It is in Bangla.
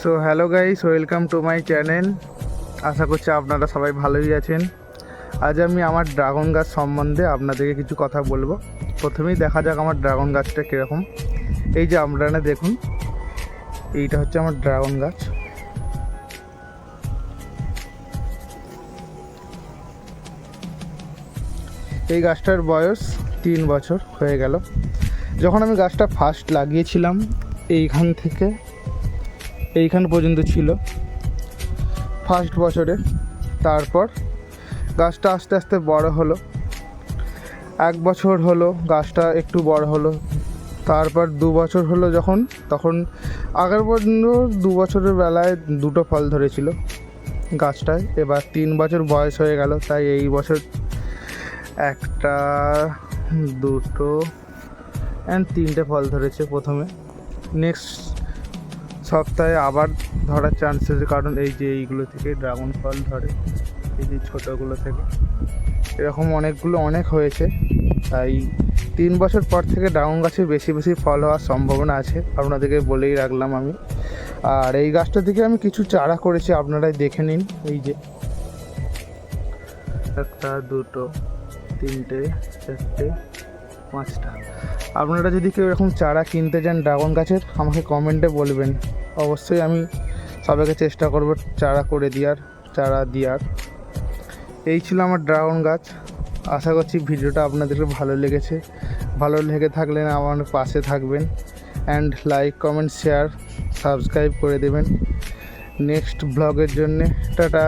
So hello guys welcome to my channel আশা করছি আপনারা সবাই ভালোই আছেন। আজ আমি আমার ড্রাগন গাছ সম্বন্ধে আপনাদেরকে কিছু কথা বলব। প্রথমেই দেখা যাক আমার ড্রাগন গাছটা কীরকম। এই যে আপনারা দেখুন, এইটা হচ্ছে আমার ড্রাগন গাছ। এই গাছটার বয়স তিন বছর হয়ে গেল। যখন আমি গাছটা ফার্স্ট লাগিয়েছিলাম, এইখান থেকে, এইখান পর্যন্ত ছিল। ফার্স্ট বছরে। তারপর গাছটা আস্তে আস্তে বড় হলো। এক বছর হলো গাছটা একটু বড় হলো। তারপর দু বছর হলো যখন, তখন আগের পর্যন্ত দু বছরের বেলায় দুটো ফল ধরেছিল গাছটায়। এবার তিন বছর বয়স হয়ে গেল, তাই এই বছর একটা, দুটো অ্যান্ড তিনটে ফল ধরেছে প্রথমে। নেক্সট সপ্তাহে আবার ধরার চান্সেস কারণ এই যে এইগুলো থেকে ড্রাগন ফল ধরে, এই যে ছোটোগুলো থেকে। এরকম অনেকগুলো অনেক হয়েছে। তাই তিন বছর পর থেকে ড্রাগন গাছে বেশি বেশি ফল হওয়ার সম্ভাবনা আছে, আপনাদেরকে বলেই রাখলাম আমি। আর এই গাছটা থেকে আমি কিছু চারা করেছি, আপনারাই দেখে নিন, এই যে। একটা, দুটো, তিনটে, চারটে পাঁচটা। আপনারা যদি কেউ এরকম চারা কিনতে চান ড্রাগন গাছের, আমাকে কমেন্টে বলবেন। অবশ্যই আমি সবাইকে চেষ্টা করব চারা করে দেওয়ার, চারা দেওয়ার। এই ছিল আমার ড্রাগন গাছ। আশা করছি ভিডিওটা আপনাদেরকে ভালো লেগেছে। ভালো লেগে থাকলে আমার পাশে থাকবেন। And like comment share subscribe করে দেবেন। নেক্সট ব্লগের জন্যে, টাটা!